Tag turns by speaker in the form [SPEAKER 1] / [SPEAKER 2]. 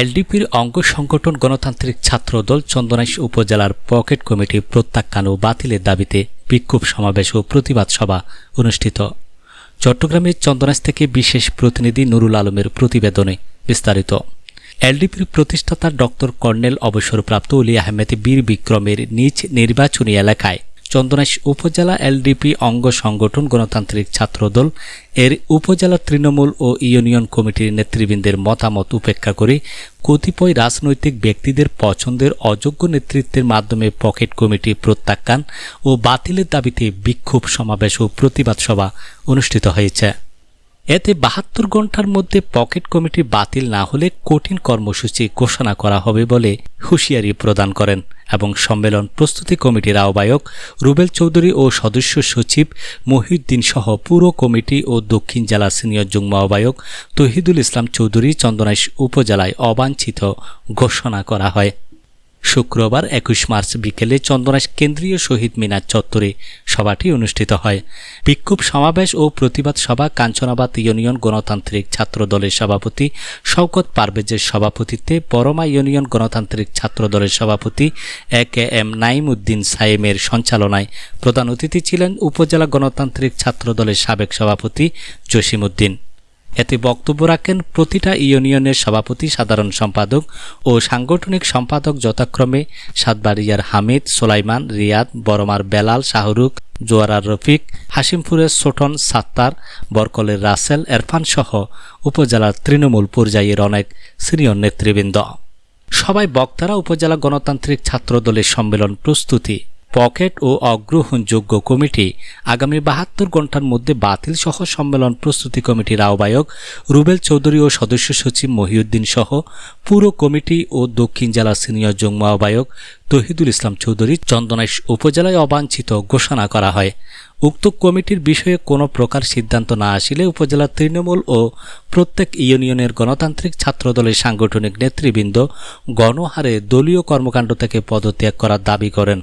[SPEAKER 1] এলডিপির অঙ্গ সংগঠন গণতান্ত্রিক ছাত্র দল চন্দনাইশ উপজেলার পকেট কমিটি প্রত্যাখ্যান ও বাতিলের দাবিতে বিক্ষোভ সমাবেশ ও প্রতিবাদ সভা অনুষ্ঠিত। চট্টগ্রামের চন্দনাইশ থেকে বিশেষ প্রতিনিধি নুরুল আলমের প্রতিবেদনে বিস্তারিত। এলডিপির প্রতিষ্ঠাতা ডক্টর কর্নেল অবসরপ্রাপ্ত অলি আহমেদ বীর বিক্রমের নিজ নির্বাচনী এলাকায় চন্দনাইশ উপজেলা এলডিপি অঙ্গ সংগঠন গণতান্ত্রিক ছাত্রদল। এর উপজেলা তৃণমূল ও ইউনিয়ন কমিটির নেতৃবৃন্দের মতামত উপেক্ষা করে কতিপয় রাজনৈতিক ব্যক্তিদের পছন্দের অযোগ্য নেতৃত্বের মাধ্যমে পকেট কমিটি প্রত্যাখ্যান ও বাতিলের দাবিতে বিক্ষোভ সমাবেশ ও প্রতিবাদ সভা অনুষ্ঠিত হয়েছে। এতে বাহাত্তর ঘণ্টার মধ্যে পকেট কমিটি বাতিল না হলে কঠিন কর্মসূচি ঘোষণা করা হবে বলে হুঁশিয়ারি প্রদান করেন এবং সম্মেলন প্রস্তুতি কমিটির আহ্বায়ক রুবেল চৌধুরী ও সদস্য সচিব মহিউদ্দিন সহ পুরো কমিটি ও দক্ষিণ জেলা সিনিয়র যুগ্ম আহ্বায়ক তহিদুল ইসলাম চৌধুরী চন্দনাইশ উপজেলায় অবাঞ্ছিত ঘোষণা করা হয়। শুক্রবার একুশ মার্চ বিকেলে চন্দনাইশ কেন্দ্রীয় শহীদ মিনার চত্বরে সভাটি অনুষ্ঠিত হয়। বিক্ষোভ সমাবেশ ও প্রতিবাদ সভা কাঞ্চনাবাদ ইউনিয়ন গণতান্ত্রিক ছাত্র দলের সভাপতি শওকত পারভেজের সভাপতিত্বে বরমা ইউনিয়ন গণতান্ত্রিক ছাত্র দলের সভাপতি A K M Naim Uddin সাইমের সঞ্চালনায় প্রধান অতিথি ছিলেন উপজেলা গণতান্ত্রিক ছাত্র দলের সাবেক সভাপতি জসিম উদ্দিন এতে বক্তব্য রাখেন প্রতিটা ইউনিয়নের সভাপতি, সাধারণ সম্পাদক ও সাংগঠনিক সম্পাদক যথাক্রমে সাতবাড়িয়ার হামিদ, সোলাইমান, রিয়াদ বরমার বেলাল, শাহরুখ, জোয়ারার রফিক হাসিমপুরের সোটন, সাত্তার, বরকলের রাসেল, এরফান সহ উপজেলার তৃণমূল পর্যায়ের অনেক সিনিয়র নেতৃবৃন্দ। সবাই বক্তারা উপজেলা গণতান্ত্রিক ছাত্র দলের সম্মেলন প্রস্তুতি পকেট ও অগ্রহণযোগ্য কমিটি আগামী বাহাত্তর ঘণ্টার মধ্যে বাতিল সহ সম্মেলন প্রস্তুতি কমিটির আহ্বায়ক রুবেল চৌধুরী ও সদস্য সচিব মহিউদ্দিন সহ পুরো কমিটি ও দক্ষিণ জেলা সিনিয়র যুগ্ম আহ্বায়ক তহিদুল ইসলাম চৌধুরী চন্দনাইশ উপজেলায় অবাঞ্ছিত ঘোষণা করা হয়। উক্ত কমিটির বিষয়ে কোনো প্রকার সিদ্ধান্ত না আসিলে উপজেলার তৃণমূল ও প্রত্যেক ইউনিয়নের গণতান্ত্রিক ছাত্রদলের সাংগঠনিক নেতৃবৃন্দ গণহারে দলীয় কর্মকাণ্ড থেকে পদত্যাগ করার দাবি করেন।